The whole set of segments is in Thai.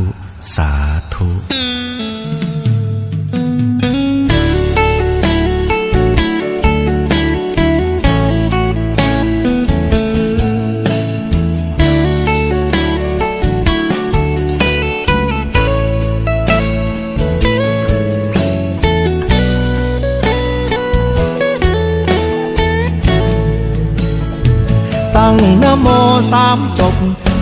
ธุสาธุตั้งนะโมสามจบ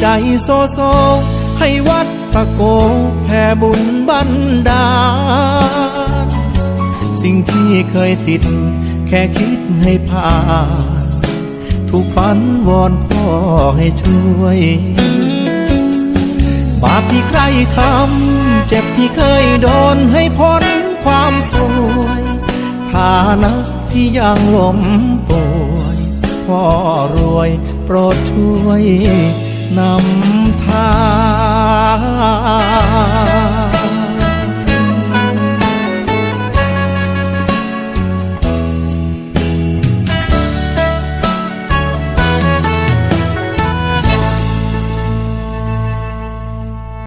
ใจโซโซ ให้วัดตะโกแผ่บุญบันดาลสิ่งที่เคยติด แค่คิดให้ผ่านถูกฝันวอนพ่อให้ช่วย บาปที่ใครทำ เจ็บที่เคยโดนให้พ้นความสวยฐานะที่ยังล้มป่วยพ่อรวยโปรดช่วย น